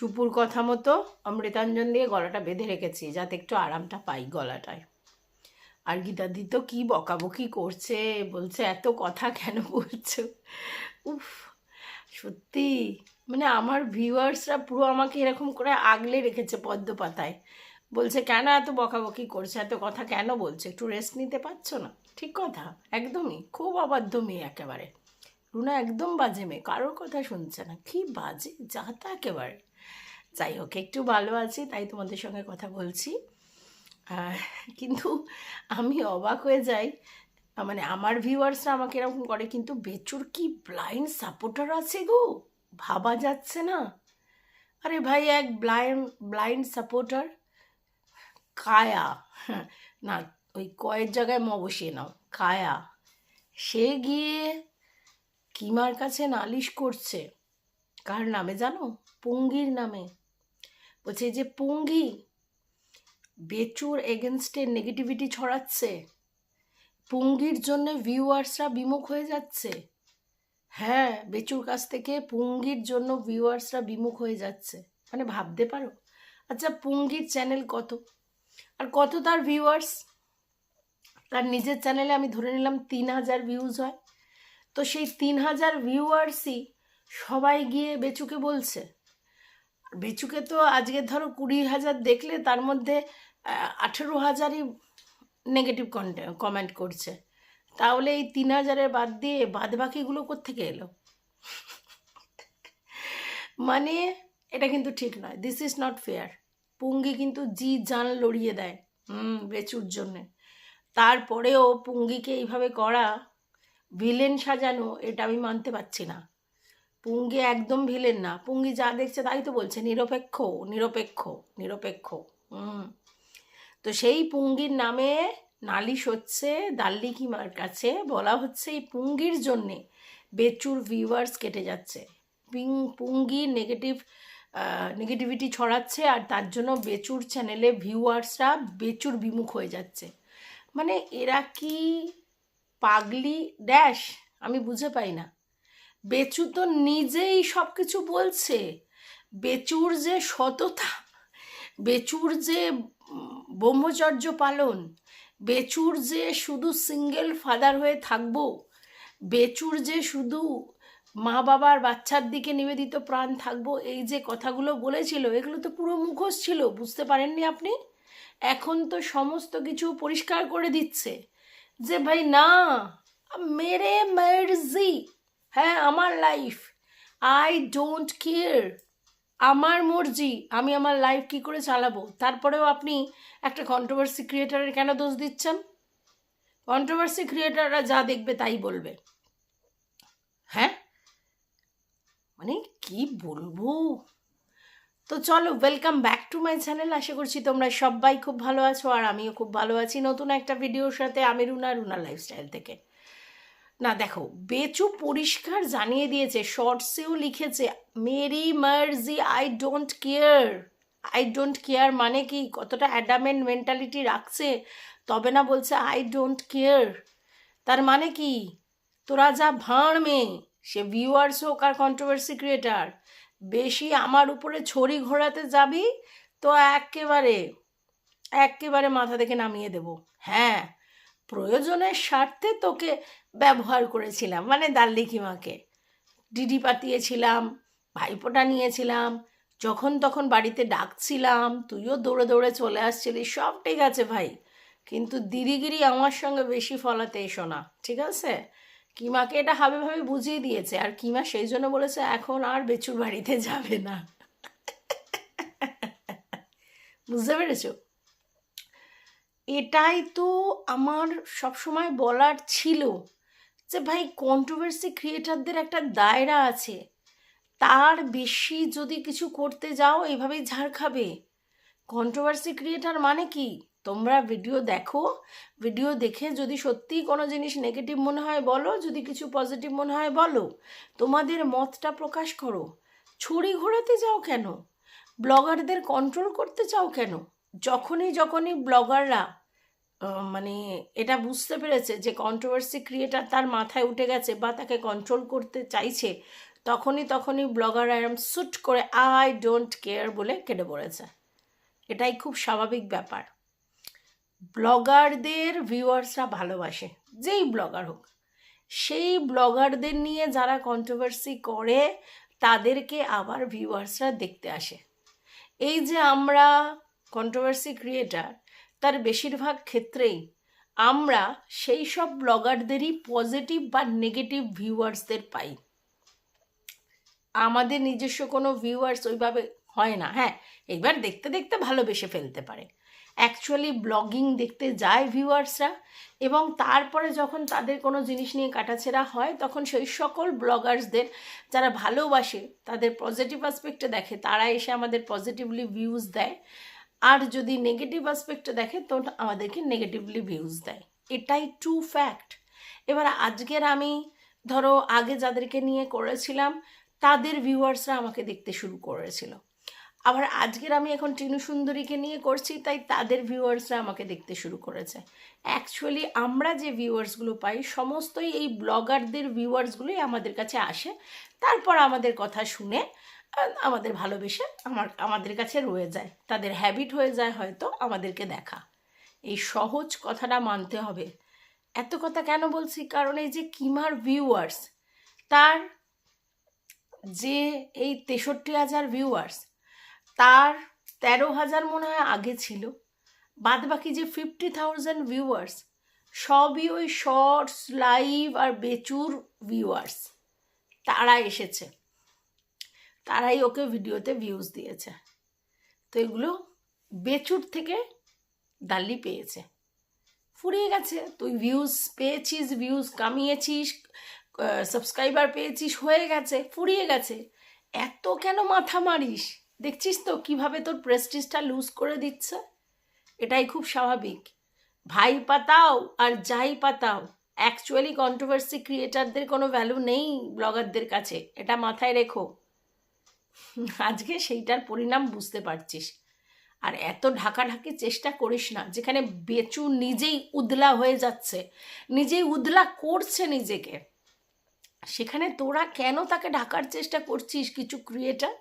সুপুর কথা মতো অমৃতাঞ্জন দিয়ে গলাটা বেঁধে রেখেছি, যাতে একটু আরামটা পাই গলাটায়। আর গীতাদি তো কী বকাবকি করছে, বলছে, এত কথা কেন বলছো? উফ, সত্যি মানে আমার ভিউয়ার্সরা পুরো আমাকে এরকম করে আগলে রেখেছে পদ্ম পাতায় বলছে, কেন এত বকাবকি করছে, এত কথা কেন বলছে? একটু রেস্ট নিতে পারছ না? ঠিক কথা, একদমই, খুব অবাধ্য মেয়ে একেবারে। রুনা একদম বাজে মেয়ে, কারোর কথা শুনছে না। কি বাজে, যা তা একেবারে। যাই হোক একটু ভালো আছি তাই তোমাদের সঙ্গে কথা বলছি। কিন্তু আমি অবাক হয়ে যাই মানে আমার ভিউয়ার্সরা আমাকে এরকম করে কিন্তু বেচুর কি ব্লাইন্ড সাপোর্টার আছে গো? ভাবা যাচ্ছে না। আরে ভাই এক ব্লাইন্ড ব্লাইন্ড সাপোর্টার কায়া হ্যাঁ, না ওই কয়ের জায়গায় ম বসিয়ে নাও কায়া। সে গিয়ে কিমার কাছে নালিশ করছে। কার নামে জানো? পুঙ্গির নামে। বলছে যে পুঙ্গি, বেচুর এগেনস্টে নেগেটিভিটি ছড়াচ্ছে, পুঙ্গির জন্য ভিউয়ার্সরা বিমুখ হয়ে যাচ্ছে। হ্যাঁ বেচুর কাছ থেকে পুঙ্গির জন্য ভিউয়ার্সরা বিমুখ হয়ে যাচ্ছে। মানে ভাবতে পারো? আচ্ছা পুঙ্গির চ্যানেল কত? আর কত তার ভিউয়ার্স তার নিজের চ্যানেলে আমি ধরে নিলাম তিন হাজার ভিউজ হয়। তো সেই তিন হাজার ভিউয়ার্সই সবাই গিয়ে বেচুকে বলছে বেচুকে তো আজকে ধরো কুড়ি হাজার দেখলে তার মধ্যে আঠেরো হাজারই নেগেটিভ কমেন্ট করছে। তাহলে এই তিন হাজারের বাদ দিয়ে বাদ বাকিগুলো কোত্থেকে এলো? মানে এটা কিন্তু ঠিক নয়। দিস ইজ নট ফেয়ার পুঙ্গি কিন্তু জি জান লড়িয়ে দেয়, হুম, বেচুর জন্যে। তারপরেও পুঙ্গিকে এইভাবে করা ভিলেন সাজানো, এটা আমি মানতে পারছি না। পুঙ্গি একদম ভিলেন না। পুঙ্গি যা দেখছে তাই তো বলছে, নিরপেক্ষ নিরপেক্ষ নিরপেক্ষ। হুম। তো সেই পুঙ্গির নামে নালিশ হচ্ছে দাল্লি কিমার কাছে। বলা হচ্ছে এই পুঙ্গির জন্যে বেচুর ভিউয়ার্স কেটে যাচ্ছে। পিং, পুঙ্গি নেগেটিভ নেগেটিভিটি ছড়াচ্ছে আর তার জন্য বেচুর চ্যানেলে ভিউয়ার্সরা বেচুর বিমুখ হয়ে যাচ্ছে। মানে এরা কি পাগলি? ড্যাশ আমি বুঝে পাই না। বেচু তো নিজেই সব কিছু বলছে। বেচুর যে সততা, বেচুর যে ব্রহ্মচর্য পালন, বেচুর যে শুধু সিঙ্গেল ফাদার হয়ে থাকব, বেচুর যে শুধু মা বাবার বাচ্চার দিকে নিবেদিত প্রাণ থাকব, এই যে কথাগুলো বলেছিল, এগুলো তো পুরো মুখোশ ছিল, বুঝতে পারেননি আপনি? এখন তো সমস্ত কিছু পরিষ্কার করে দিচ্ছে যে ভাই না, মেরে মার্জি হ্যাঁ আমার লাইফ আই ডোন্ট কেয়ার আমার মর্জি, আমি আমার লাইফ কি করে চালাবো? তারপরেও আপনি একটা কন্ট্রোভার্সি ক্রিয়েটারের কেন দোষ দিচ্ছেন? কন্ট্রোভার্সি ক্রিয়েটাররা যা দেখবে তাই বলবে। হ্যাঁ? মানে কি বলব? তো চলো welcome back to my channel আশা করছি তোমরা সবাই খুব ভালো আছো, আর আমিও খুব ভালো আছি নতুন একটা ভিডিওর সাথে, আমি রুনা রুনা লাইফস্টাইল থেকে। না, দেখো, বেচু পরিষ্কার জানিয়ে দিয়েছে, শর্টসেও লিখেছে, মেরি মার্জি, I don't care. I don't care মানে কি? কতটা অ্যাডামেন্ট মেন্টালিটি রাখছে? তবে না, বলছে, আই ডোন্ট কেয়ার। তার মানে কি? তোরা যা ভাঁড় মেয়ে, সে ভিউয়ার্স হোক আর কন্ট্রোভার্সি ক্রিয়েটার বেশি আমার উপরে ছড়ি ঘোরাতে যাবি, তো একেবারে একেবারে মাথা থেকে নামিয়ে দেব। হ্যাঁ প্রয়োজনের স্বার্থে তোকে ব্যবহার করেছিলাম মানে দাল্লিকিমাকে ডিডি পাতিয়েছিলাম, ভাইপোটা নিয়েছিলাম, যখন তখন বাড়িতে ডাকছিলাম, তুইও দৌড়ে দৌড়ে চলে আসছিলি, সব ঠিক আছে ভাই, কিন্তু দিরিগিরি আমার সঙ্গে বেশি ফলাতে এসো না, ঠিক আছে? কিমাকে এটা হাবে ভাবে বুঝিয়ে দিয়েছে, আর কিমা সেই জন্য বলেছে এখন আর বেচুর বাড়িতে যাবে না। বুঝতে পেরেছ? এটাই তো আমার সবসময় বলার ছিল যে, ভাই কন্ট্রোভার্সি ক্রিয়েটারদের একটা দায়রা আছে। তার বেশি যদি কিছু করতে যাও, এভাবেই ঝাড় খাবে। কন্ট্রোভার্সি ক্রিয়েটার মানে কি? তোমরা ভিডিও দেখো। ভিডিও দেখে যদি সত্যিই কোনো জিনিস নেগেটিভ মনে হয়, বলো। যদি কিছু পজিটিভ মনে হয়, বলো। তোমাদের মতটা প্রকাশ করো। ছুরি ঘোরাতে যাও কেন? ব্লগারদের কন্ট্রোল করতে চাও কেন? যখনই যখনই ব্লগাররা মানে এটা বুঝতে পেরেছে যে কন্ট্রোভার্সি ক্রিয়েটার তার মাথায় উঠে গেছে বা তাকে কন্ট্রোল করতে চাইছে, তখনই তখনই ব্লগার এরম সুট করে আই ডোন্ট কেয়ার বলে কেটে পড়েছে। এটাই খুব স্বাভাবিক ব্যাপার। ব্লগারদের ভিউয়ার্সরা ভালোবাসে, যেই ব্লগার হোক। সেই ব্লগারদের নিয়ে যারা কন্ট্রোভার্সি করে, তাদেরকে আবার ভিউয়ার্সরা দেখতে আসে। এই যে আমরা কন্ট্রোভার্সি ক্রিয়েটার তার বেশিরভাগ ক্ষেত্রেই আমরা সেই সব ব্লগারদেরই পজিটিভ বা নেগেটিভ ভিউয়ার্সদের পাই। আমাদের নিজস্ব কোনো ভিউয়ার্স ওইভাবে হয় না। হ্যাঁ এবার দেখতে দেখতে ভালোবেসে ফেলতে পারে। অ্যাকচুয়ালি ব্লগিং দেখতে যায় ভিউয়ার্সরা এবং তারপরে যখন তাদের কোনো জিনিস নিয়ে কাটাছেড়া হয়, তখন সেই সকল ব্লগার্সদের যারা ভালোবাসে, তাদের পজিটিভ অ্যাসপেক্টে দেখে, তারা এসে আমাদের পজিটিভলি ভিউজ দেয়। আর যদি নেগেটিভ অ্যাসপেক্টে দেখে, তো আমাদেরকে নেগেটিভলি ভিউজ দেয়। এটাই ট্রু ফ্যাক্ট এবার আজকের আমি, ধরো, আগে যাদেরকে নিয়ে করেছিলাম, তাদের ভিউয়ার্সরা আমাকে দেখতে শুরু করেছিল। আবার আজকের আমি এখন টিনু সুন্দরীকে নিয়ে করছি, তাই তাদের ভিউয়ার্সরা আমাকে দেখতে শুরু করেছে। অ্যাকচুয়ালি আমরা যে ভিউয়ার্সগুলো পাই, সমস্তই এই ব্লগারদের ভিউয়ার্সগুলোই আমাদের কাছে আসে। তারপর আমাদের কথা শুনে আমাদের ভালোবেসে আমার, আমাদের কাছে রয়ে যায়। তাদের হ্যাবিট হয়ে যায় হয়তো আমাদেরকে দেখা। এই সহজ কথাটা মানতে হবে। এত কথা কেন বলছি? কারণ এই যে কিমার ভিউয়ার্স তার যে এই তেষট্টি হাজার ভিউয়ার্স তার তেরো হাজার মনে হয় আগে ছিল। বাদ বাকি যে ফিফটি থাউজেন্ড ভিউয়ার্স সবই ওই শর্টস লাইভ আর বেচুর ভিউয়ার্স তারা এসেছে। তারাই ওকে ভিডিওতে ভিউজ দিয়েছে। তো এগুলো বেচুর থেকে দাল্লি পেয়েছে। ফুরিয়ে গেছে। তুই ভিউজ পেয়েছিস ভিউজ কামিয়েছিস সাবস্ক্রাইবার পেয়েছিস, হয়ে গেছে, ফুরিয়ে গেছে। এত কেন মাথা মারিস? দেখছিস তো কীভাবে তোর প্রেস্টিজটা লুজ করে দিচ্ছে? এটাই খুব স্বাভাবিক। ভাই পাতাও আর যাই পাতাও অ্যাকচুয়ালি কন্ট্রোভার্সি ক্রিয়েটারদের কোনো ভ্যালু নেই ব্লগারদের কাছে। এটা মাথায় রেখো। আজকে সেইটার পরিণাম বুঝতে পারছিস। আর এত ঢাকাঢাকি চেষ্টা করিস না, যেখানে বেচু নিজেই উদলা হয়ে যাচ্ছে, নিজেই উদলা করছে নিজেকে। সেখানে তোরা কেন তাকে ঢাকার চেষ্টা করছিস কিছু ক্রিয়েটার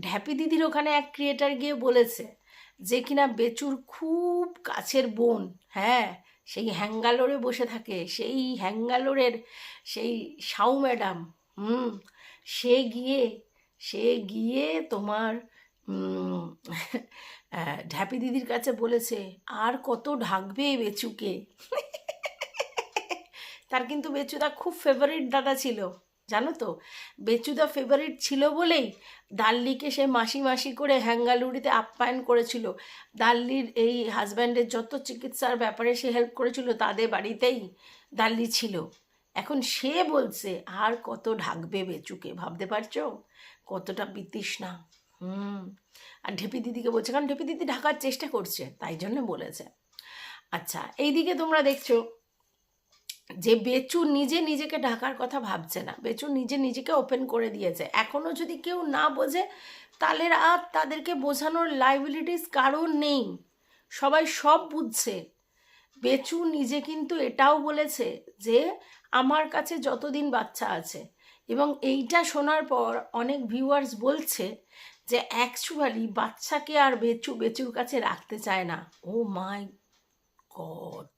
ঢ্যাপি দিদির ওখানে এক ক্রিয়েটার গিয়ে বলেছে যে কিনা বেচুর খুব কাছের বোন হ্যাঁ সেই হ্যাঙ্গালোরে বসে থাকে, সেই হ্যাঙ্গালোরের সেই সাউ ম্যাডাম, হুম সে গিয়ে সে গিয়ে তোমার ঢ্যাপি দিদির কাছে বলেছে, আর কত ঢাকবে বেচুকে? তার কিন্তু বেচুদা খুব ফেভারিট দাদা ছিল, জানো তো? বেচুদা ফেভারিট ছিল বলেই দাল্লিকে সে মাসি মাসি করে হ্যাঙ্গালুড়িতে আপ্যায়ন করেছিল। দাল্লির এই হাজব্যান্ডের যত চিকিৎসার ব্যাপারে সে হেল্প করেছিল, তাদের বাড়িতেই দাল্লি ছিল। এখন সে বলছে, আর কত ঢাকবে বেচুকে, ভাবতে পারছ? কতটা বিতৃষ্ণা। হুম। আর ঢেপি দিদিকে বলছে, কারণ ঢেপি দিদি ঢাকার চেষ্টা করছে, তাই জন্য বলেছে। আচ্ছা এইদিকে তোমরা দেখছ যে বেচু নিজে নিজেকে ঢাকার কথা ভাবছে না। বেচু নিজে নিজেকে ওপেন করে দিয়েছে। এখনও যদি কেউ না বোঝে, তাহলে আর তাদেরকে বোঝানোর লাইবিলিটিস কারণ নেই। সবাই সব বুঝছে। বেচু নিজে কিন্তু এটাও বলেছে যে, আমার কাছে যতদিন বাচ্চা আছে। এবং এইটা শোনার পর অনেক ভিউয়ার্স বলছে যে অ্যাকচুয়ালি বাচ্চাকে আর বেচু বেচুর কাছে রাখতে চায় না। ও মাই গড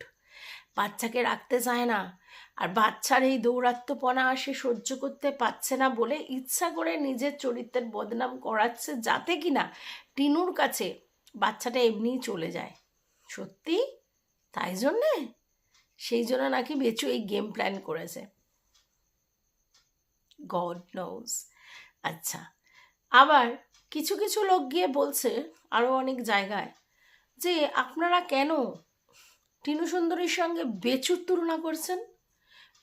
বাচ্চাকে রাখতে চায় না। আর বাচ্চার এই দৌরাত্মপনা সে সহ্য করতে পারছে না বলে ইচ্ছা করে নিজের চরিত্রের বদনাম করাচ্ছে যাতে কিনা টিনুর কাছে বাচ্চাটা এমনিই চলে যায়। সত্যি? তাই জন্যে? সেই জন্য নাকি বেচু এই গেম প্ল্যান করেছে। গড নোজ আচ্ছা আবার কিছু কিছু লোক গিয়ে বলছে আরও অনেক জায়গায় যে আপনারা কেন টিনু সুন্দরীর সঙ্গে বেচুর তুলনা করছেন?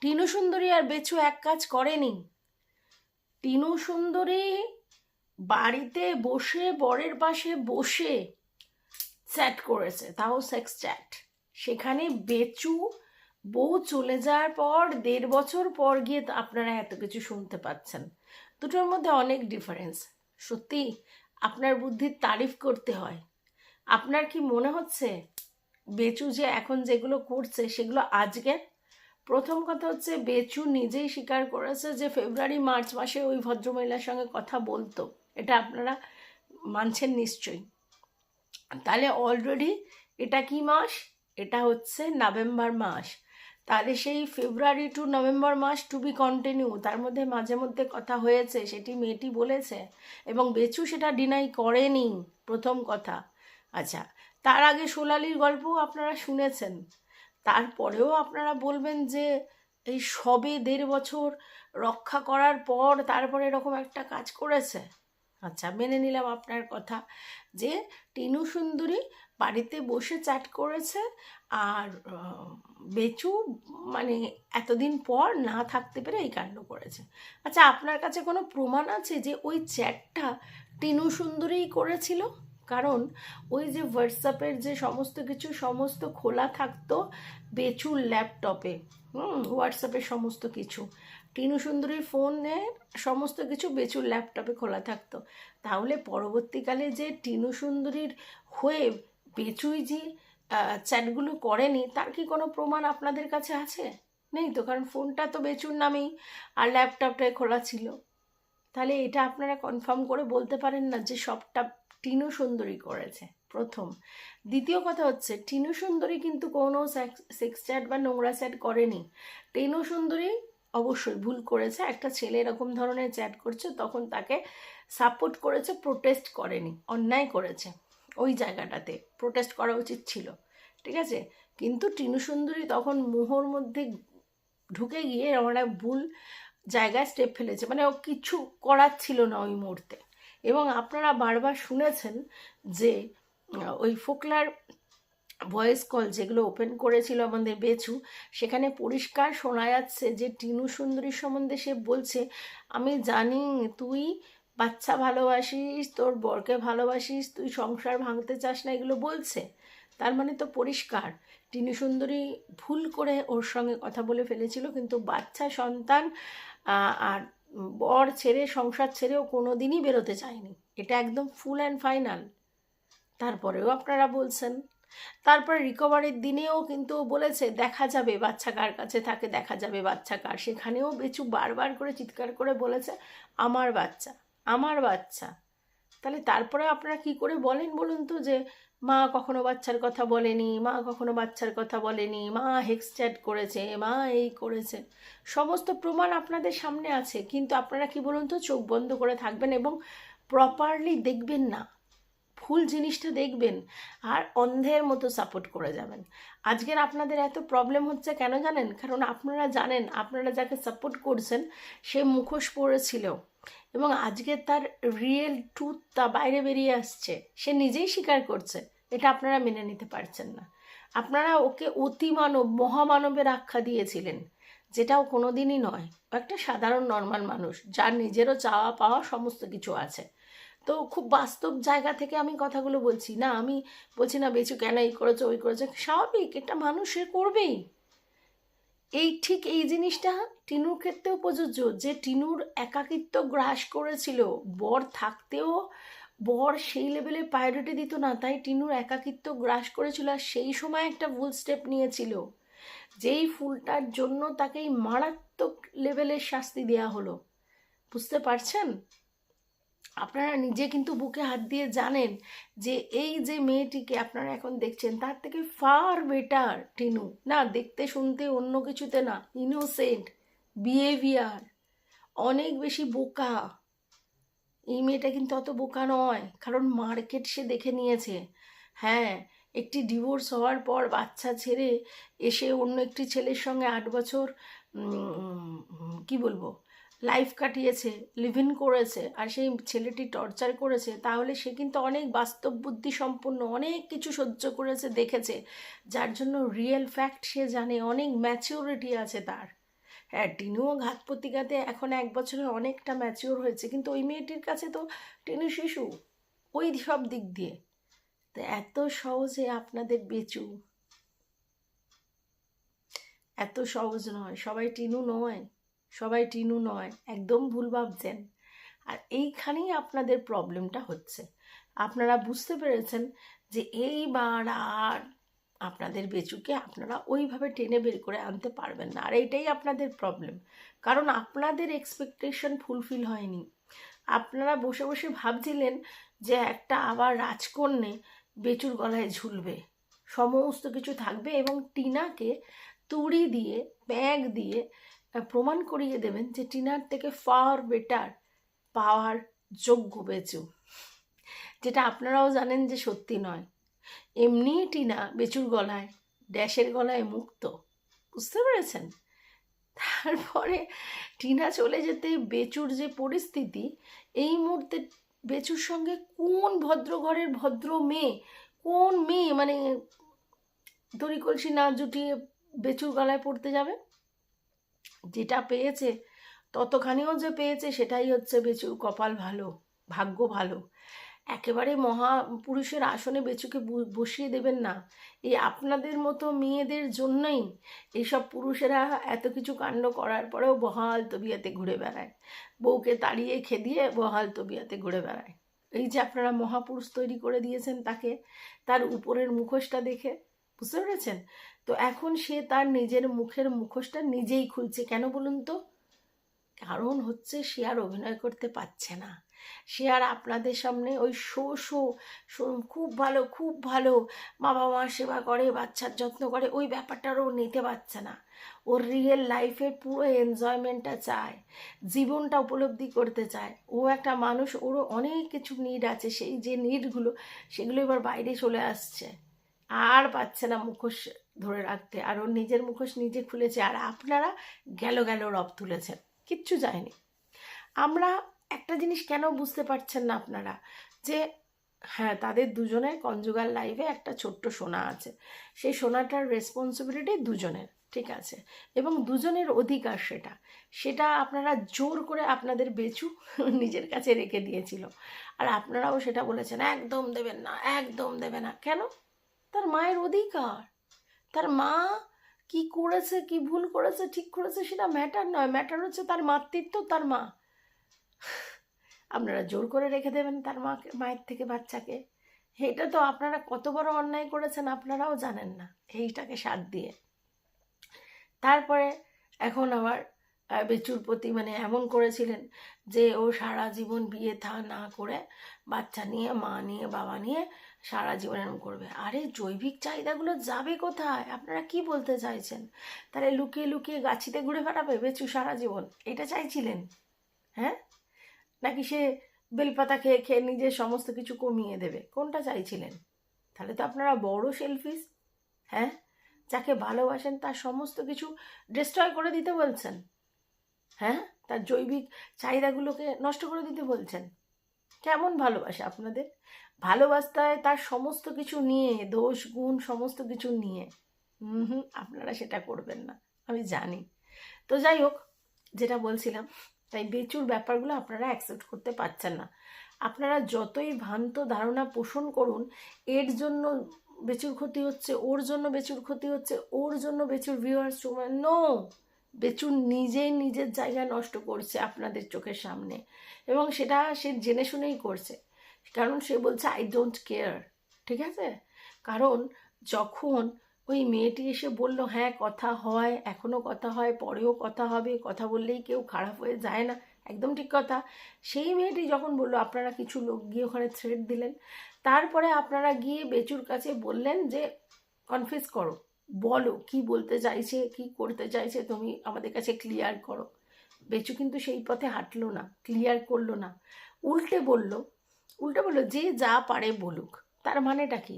টিনু সুন্দরী আর বেচু এক কাজ করেনি। টিনু সুন্দরী বাড়িতে বসে, বরের পাশে বসে চ্যাট করেছে, তাও সেক্স চ্যাট সেখানে বেচু, বউ চলে যাওয়ার পর দেড় বছর পর গিয়ে আপনারা এত কিছু শুনতে পাচ্ছেন। দুটোর মধ্যে অনেক ডিফারেন্স সত্যি, আপনার বুদ্ধির তারিফ করতে হয়। আপনার কি মনে হচ্ছে, বেচু যে এখন যেগুলো করছে সেগুলো আজকের? প্রথম কথা হচ্ছে, বেচু নিজেই স্বীকার করেছে যে ফেব্রুয়ারি, মার্চ মাসে ওই ভদ্রমহিলার সঙ্গে কথা বলতো। এটা আপনারা মানছেন নিশ্চয়ই। তাহলে অলরেডি এটা কি মাস? এটা হচ্ছে নভেম্বর মাস। তাহলে সেই ফেব্রুয়ারি টু নভেম্বর মাস টু বি কন্টিনিউ তার মধ্যে মাঝে মধ্যে কথা হয়েছে, সেটি মেয়েটি বলেছে এবং বেচু সেটা ডিনাই করেনি, প্রথম কথা। আচ্ছা তার আগে সোলালির গল্পও আপনারা শুনেছেন। তারপরেও আপনারা বলবেন যে এই সবে দেড় বছর রক্ষা করার পর তারপরে এরকম একটা কাজ করেছে। আচ্ছা মেনে নিলাম আপনার কথা। যে টিনু সুন্দরী বাড়িতে বসে চ্যাট করেছে আর বেচু মানে এতদিন পর না থাকতে পেরে এই কাণ্ড করেছে। আচ্ছা আপনার কাছে কোনো প্রমাণ আছে যে ওই চ্যাটটা টিনু সুন্দরীই করেছিল? কারণ ওই যে হোয়াটসঅ্যাপের যে সমস্ত কিছু, সমস্ত খোলা থাকতো বেচুর ল্যাপটপে, হুম, হোয়াটসঅ্যাপের সমস্ত কিছু। টিনু সুন্দরীর ফোনে সমস্ত কিছু বেচুর ল্যাপটপে খোলা থাকতো। তাহলে পরবর্তীকালে যে টিনু সুন্দরীর হয়ে বেচুই যে চ্যাটগুলো করেনি, তার কি কোনো প্রমাণ আপনাদের কাছে আছে? নেই তো, কারণ ফোনটা তো বেচুর নামেই, আর ল্যাপটপটায় খোলা ছিল। তাহলে এটা আপনারা কনফার্ম করে বলতে পারেন না যে সবটা টিনু সুন্দরী করেছে, প্রথম। দ্বিতীয় কথা হচ্ছে, টিনু সুন্দরী কিন্তু কোনো সেক্স চ্যাট বা নোংরা চ্যাট করেনি। টিনু সুন্দরী অবশ্যই ভুল করেছে। একটা ছেলে এরকম ধরনের চ্যাট করছে, তখন তাকে সাপোর্ট করেছে, প্রোটেস্ট করেনি, অন্যায় করেছে ওই জায়গাটাতে। প্রোটেস্ট করা উচিত ছিল, ঠিক আছে? কিন্তু টিনু সুন্দরী তখন মোহর মধ্যে ঢুকে গিয়ে আমরা ভুল জায়গায় স্টেপ ফেলেছে। মানে ও কিছু করার ছিল না ওই মুহূর্তে। এবং আপনারা বারবার শুনেছেন যে ওই ফোকলার ভয়েস কল যেগুলো ওপেন করেছিল আমাদের বেচু, সেখানে পরিষ্কার শোনা যাচ্ছে যে টিনু সুন্দরীর সম্বন্ধে সে বলছে, আমি জানি তুই বাচ্চা ভালোবাসিস, তোর বরকে ভালোবাসিস, তুই সংসার ভাঙতে চাস না, এগুলো বলছে। তার মানে তো পরিষ্কার। টিনু সুন্দরী ভুল করে ওর সঙ্গে কথা বলে ফেলেছিল, কিন্তু বাচ্চা সন্তান আর বর ছেড়ে, সংসার ছেড়েও কোনো দিনই বেরোতে চায়নি। এটা একদম ফুল অ্যান্ড ফাইনাল তারপরেও আপনারা বলছেন তারপর রিকভারির দিনেও কিন্তু বলেছে, দেখা যাবে, বাচ্চা কার কাছে থাকে, দেখা যাবে বাচ্চা কার। সেখানেও বেচু বারবার করে চিৎকার করে বলেছে, আমার বাচ্চা আমার বাচ্চা। তাহলে তারপরে আপনারা কি করে বলেন বলুন তো যে, মা কখনো বাচ্চার কথা বলেনি, মা কখনো বাচ্চার কথা বলেনি, মা হেক্স চ্যাট করেছে, মা এই করেছে। সমস্ত প্রমাণ আপনাদের সামনে আছে, কিন্তু আপনারা কি বলুন তো, চোখ বন্ধ করে থাকবেন এবং প্রপারলি দেখবেন না। ফুল জিনিসটা দেখবেন আর অন্ধের মতো সাপোর্ট করে যাবেন। আজকের আপনাদের এত প্রবলেম হচ্ছে কেন জানেন? কারণ আপনারা জানেন, আপনারা যাকে সাপোর্ট করছেন, সে মুখোশ পড়েছিল এবং আজকে তার রিয়েল ট্রুথ তা বাইরে বেরিয়ে আসছে। সে নিজেই স্বীকার করছে, এটা আপনারা মেনে নিতে পারছেন না। আপনারা ওকে অতিমানব, মহামানবের আখ্যা দিয়েছিলেন, যেটাও কোনোদিনই নয়। ও একটা সাধারণ নর্মাল মানুষ, যার নিজেরও চাওয়া পাওয়া সমস্ত কিছু আছে। তো খুব বাস্তব জায়গা থেকে আমি কথাগুলো বলছি। না, আমি বলছি, না, বেচু, কেন এই করেছে, ওই করেছ? স্বাভাবিক, এটা মানুষ করবেই। এই ঠিক এই জিনিসটা টিনুর ক্ষেত্রেও প্রযোজ্য যে টিনুর একাকিত্ব গ্রাস করেছিল। বর থাকতেও, বর সেই লেভেলে প্রায়োরিটি দিত না, তাই টিনুর একাকিত্ব গ্রাস করেছিল আর সেই সময় একটা ভুল স্টেপ নিয়েছিল। যেই ফুলটার জন্য তাকে মারাত্মক লেভেলের শাস্তি দেওয়া হলো। বুঝতে পারছেন? আপনারা নিজে কিন্তু বুকে হাত দিয়ে জানেন যে এই যে মেয়েটিকে আপনারা এখন দেখছেন, তার থেকে ফার বেটার টিনু। না, দেখতে শুনতে অন্য কিছুতে না ইনোসেন্ট বিহেভিয়ার অনেক বেশি বোকা। এই মেয়েটা কিন্তু অত বোকা নয়, কারণ মার্কেট সে দেখে নিয়েছে। হ্যাঁ একটি ডিভোর্স হওয়ার পর বাচ্চা ছেড়ে এসে অন্য একটি ছেলের সঙ্গে আট বছর কি বলব লাইফ কাটিয়েছে লিভ ইন করেছে, আর সেই ছেলেটি টর্চার করেছে, তাহলে সে কিন্তু অনেক বাস্তব বুদ্ধি সম্পন্ন, অনেক কিছু সহ্য করেছে, দেখেছে। যার জন্য রিয়েল ফ্যাক্ট সে জানে, অনেক ম্যাচিওরিটি আছে তার। হ্যাঁ টিনুও ঘাত প্রতিঘাতে এখন এক বছরে অনেকটা ম্যাচিওর হয়েছে, কিন্তু ওই মেয়েটির কাছে তো টিনু শিশু, ওই সব দিক দিয়ে। তো এত সহজে আপনাদের বেচু। এত সহজ নয়, সবাই টিনু নয়। সবাই টিনু নয়, একদম ভুল ভাবছেন। আর এইখানেই আপনাদের প্রবলেমটা হচ্ছে। আপনারা বুঝতে পেরেছেন যে এইবার আর আপনাদের বেচুকে আপনারা ওইভাবে টেনে বের করে আনতে পারবেন না। আর এইটাই আপনাদের প্রবলেম। কারণ আপনাদের এক্সপেকটেশন ফুলফিল হয়নি। আপনারা বসে বসে ভাবছিলেন যে একটা আবার রাজকন্যে বেচুর গলায় ঝুলবে। সমস্ত কিছু থাকবে এবং টিনাকে তুড়ি দিয়ে, ব্যাগ দিয়ে প্রমাণ করিয়ে দেবেন যে টিনার থেকে ফার বেটার পাওয়ার যোগ্য বেচু। যেটা আপনারাও জানেন যে সত্যি নয়। এমনিই টিনা বেচুর গলায়, ড্যাশের গলায় মুক্ত। বুঝতে পেরেছেন? তারপরে টিনা চলে যেতে বেচুর যে পরিস্থিতি, এই মুহূর্তে বেচুর সঙ্গে কোন ভদ্র ঘরের ভদ্র মেয়ে, কোন মেয়ে মানে দড়ি কলসি না জুটিয়ে বেচুর গলায় পড়তে যাবে? যেটা পেয়েছে, ততখানিও যে পেয়েছে সেটাই হচ্ছে বেচুর কপাল ভালো, ভাগ্য ভালো। একেবারে মহাপুরুষের আসনে বেচুকে বসিয়ে দেবেন না। এই আপনাদের মতো মেয়েদের জন্যই এইসব পুরুষেরা এত কিছু কাণ্ড করার পরেও বহাল তবিয়াতে ঘুরে বেড়ায়। বউকে তাড়িয়ে খেদিয়ে বহাল তবিয়াতে ঘুরে বেড়ায়। এই যে আপনারা মহাপুরুষ তৈরি করে দিয়েছেন তাকে, তার উপরের মুখোশটা দেখে, বুঝতে পেরেছেন? তো এখন সে তার নিজের মুখের মুখোশটা নিজেই খুলছে। কেন বলুন তো? কারণ হচ্ছে সে আর অভিনয় করতে পারছে না। সে আর আপনাদের সামনে ওই শো শো খুব ভালো খুব ভালো মা বাবার সেবা করে, বাচ্চার যত্ন করে, ওই ব্যাপারটারও নিতে পারছে না। ওর রিয়েল লাইফের পুরো এনজয়মেন্টটা চায়, জীবনটা উপলব্ধি করতে চায়। ও একটা মানুষ, ওরও অনেক কিছু নিড আছে, সেই যে নিডগুলো সেগুলো এবার বাইরে চলে আসছে। আর পাচ্ছে না মুখোশ ধরে রাখতে। আর ওর নিজের মুখোশ নিজে খুলেছে। আর আপনারা গেল গেল রব তুলেছেন। কিচ্ছু যায়নি। আমরা একটা জিনিস কেন বুঝতে পারছেন না আপনারা? যে হ্যাঁ তাদের দুজনের কনজুগাল লাইফে একটা ছোট্ট সোনা আছে। সেই সোনাটার রেসপন্সিবিলিটি দুজনের, ঠিক আছে? এবং দুজনের অধিকার সেটা। সেটা আপনারা জোর করে আপনাদের বেচু নিজের কাছে রেখে দিয়েছিল। আর আপনারাও সেটা বলেছেন, একদম দেবেন না, একদম দেবে না। কেন? তার মায়ের অধিকার। তার মা কি করেছে, কি ভুল করেছে, ঠিক করেছে সেটা ম্যাটার নয়। ম্যাটার হচ্ছে তার মাতৃত্ব, তার মা। আপনারা জোর করে রেখে দেবেন তার মাকে মায়ের থেকে বাচ্চাকে। এটা তো আপনারা কত বড় অন্যায় করেছেন আপনারাও জানেন না, এইটাকে সাথ দিয়ে। তারপরে এখন আবার বেচুর প্রতি মানে এমন করেছিলেন যে ও সারা জীবন বিয়ে থা না করে বাচ্চা নিয়ে, মা নিয়ে, বাবা নিয়ে সারা জীবন এরম করবে। আরে, জৈবিক চাহিদাগুলো যাবে কোথায়? আপনারা কি বলতে চাইছেন? তাহলে লুকিয়ে লুকিয়ে গাছিতে ঘুরে বেড়াবে বেচু সারা জীবন? এটা চাইছিলেন? হ্যাঁ? নাকি সে বেলপাতা খেয়ে খেয়ে নিজের সমস্ত কিছু কমিয়ে দেবে? কোনটা চাইছিলেন? তাহলে তো আপনারা বড় সেলফিস। হ্যাঁ? যাকে ভালোবাসেন তার সমস্ত কিছু ডিস্ট্রয় করে দিতে বলছেন। হ্যাঁ? তার জৈবিক চাহিদাগুলোকে নষ্ট করে দিতে বলছেন। কেমন ভালোবাসে আপনাদের? ভালোবাসায় তার সমস্ত কিছু নিয়ে, দোষ, গুণ সমস্ত কিছু নিয়ে। হুম আপনারা সেটা করবেন না, আমি জানি। তো যাই হোক, যেটা বলছিলাম, তাই বেচুর ব্যাপারগুলো আপনারা অ্যাকসেপ্ট করতে পারছেন না। আপনারা যতই ভ্রান্ত ধারণা পোষণ করুন, এর জন্য বেচুর ক্ষতি হচ্ছে, ওর জন্য বেচুর ক্ষতি হচ্ছে, ওর জন্য বেচুর ভিউয়ার্স নো বেচুর নিজেই নিজের জায়গা নষ্ট করছে আপনাদের চোখের সামনে। এবং সেটা সে জেনে শুনেই করছে। কারণ সে বলছে আই ডোন্ট কেয়ার ঠিক আছে? কারণ যখন ওই মেয়েটি এসে বলল হ্যাঁ কথা হয় এখনও কথা হয়, পরেও কথা হবে, কথা বললেই কেউ খারাপ হয়ে যায় না, একদম ঠিক কথা। সেই মেয়েটি যখন বলল, আপনারা কিছু লোক গিয়ে ওখানে থ্রেড দিলেন, তারপরে আপনারা গিয়ে বেচুর কাছে বললেন যে কনফিউজ করো। বলো, কি বলতে চাইছে, কি করতে চাইছে, তুমি আমাদের কাছে ক্লিয়ার করো। বেচু কিন্তু সেই পথে হাঁটলো না ক্লিয়ার করল না। উল্টে বলল, উল্টে বলল, যে যা পারে বলুক। তার মানেটা কি?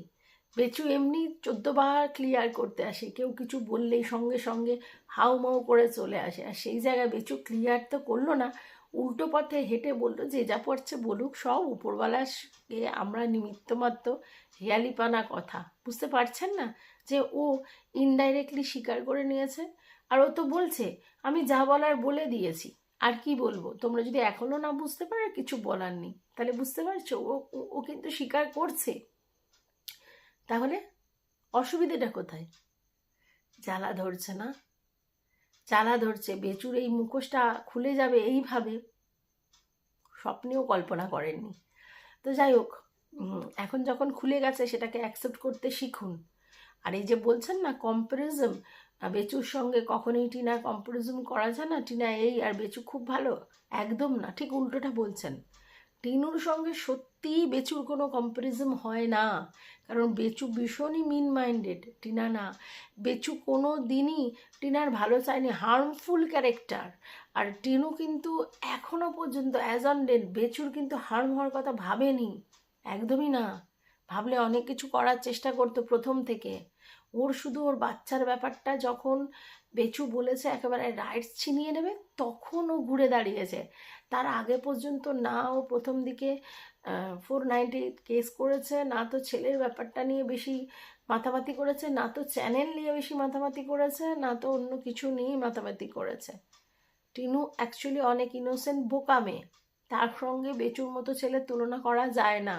বেচু এমনি চোদ্দবার ক্লিয়ার করতে আসে, কেউ কিছু বললেই সঙ্গে সঙ্গে হাউ মাউ করে চলে আসে। আর সেই জায়গায় বেচু ক্লিয়ার তো করল না, উল্টো পথে হেঁটে বলল, যে যা পড়ছে বলুক, সব উপরওয়ালাকে আমরা নিমিত্তমাত্র হেয়ালিপানা কথা। বুঝতে পারছেন না? যে ও ইনডাইরেক্টলি স্বীকার করে নিয়েছে। আর ও তো বলছে, আমি যা বলার বলে দিয়েছি। আর কি বলব? তোমরা যদি এখনও না বুঝতে পারো, কিছু বলার নেই। তাহলে বুঝতে পারছ? ও, ও- কিন্তু স্বীকার করছে। তাহলে অসুবিধেটা কোথায়? জ্বালা ধরছে না? জ্বালা ধরছে, বেচুর এই মুখোশটা খুলে যাবে এইভাবে। স্বপ্নেও কল্পনা করেননি। তো যাই হোক এখন যখন খুলে গেছে, সেটাকে অ্যাকসেপ্ট করতে শিখুন। আর এই যে বলছেন না কম্পারিজম বেচুর সঙ্গে কখনোই টিনা কম্পারিজম করা যায় না, টিনা এই আর বেচু খুব ভালো, একদম না, ঠিক উল্টোটা বলছেন। টিনুর সঙ্গে সত্যিই বেচুর কোনো কম্পারিজম হয় না, কারণ বেচু ভীষণই মিন মাইন্ডেড টিনা না। বেচু কোনো দিনই টিনার ভালো চায়নি হার্মফুল ক্যারেক্টার আর টিনু কিন্তু এখনও পর্যন্ত অ্যাজ অন ডেট বেচুর কিন্তু হার্ম হওয়ার কথা ভাবেনি, একদমই না। ভাবলে অনেক কিছু করার চেষ্টা করতো প্রথম থেকে। ওর শুধু ওর বাচ্চার ব্যাপারটা যখন বেচু বলেছে একেবারে রাইটস ছিনিয়ে নেবে, তখন ও ঘুরে দাঁড়িয়েছে। তার আগে পর্যন্ত না ও প্রথম দিকে ফোর নাইনটি কেস করেছে, না তো ছেলের ব্যাপারটা নিয়ে বেশি মাথামাতি করেছে, না তো চ্যানেল নিয়ে বেশি মাথামাতি করেছে, না তো অন্য কিছু নিয়ে মাথামাতি করেছে। টিনু অ্যাকচুয়ালি অনেক ইনোসেন্ট বোকা মেয়ে। তার সঙ্গে বেচুর মতো ছেলের তুলনা করা যায় না।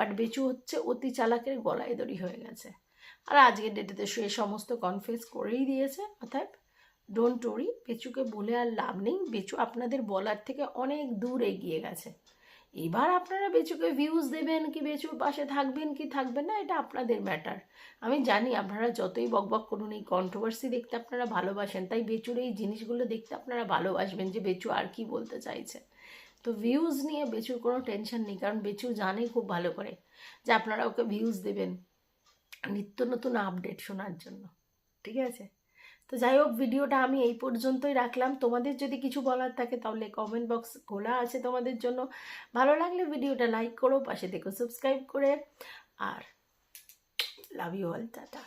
বাট বেচু হচ্ছে অতি চালাকের গলায় দড়ি হয়ে গেছে। আর আজকের ডেটেতে সে সমস্ত কনফেস করেই দিয়েছে, অর্থাৎ ডোন্ট ওরি বেচুকে বলে আর লাভ নেই। বেচু আপনাদের বলার থেকে অনেক দূর এগিয়ে গেছে। এবার আপনারা বেচুকে ভিউজ দেবেন কি বেচুর পাশে থাকবেন কি থাকবেন না, এটা আপনাদের ম্যাটার আমি জানি আপনারা যতই বকবক করুন, এই কন্ট্রোভার্সি দেখতে আপনারা ভালোবাসেন, তাই বেচুর এই জিনিসগুলো দেখতে আপনারা ভালোবাসবেন যে বেচু আর কি বলতে চাইছে। তো ভিউজ নিয়ে বেচুর কোনো টেনশন নেই, কারণ বেচু জানে খুব ভালো করে যে আপনারা ওকে ভিউজ দেবেন নিত্য নতুন আপডেট শোনার জন্য, ঠিক আছে? তো যাই হোক, ভিডিওটা আমি এই পর্যন্তই রাখলাম। তোমাদের যদি কিছু বলার থাকে তাহলে কমেন্ট বক্স খোলা আছে তোমাদের জন্য। ভালো লাগলে ভিডিওটা লাইক করো, পাশে দেখো সাবস্ক্রাইব করে, আর লাভ ইউ অল টাটা।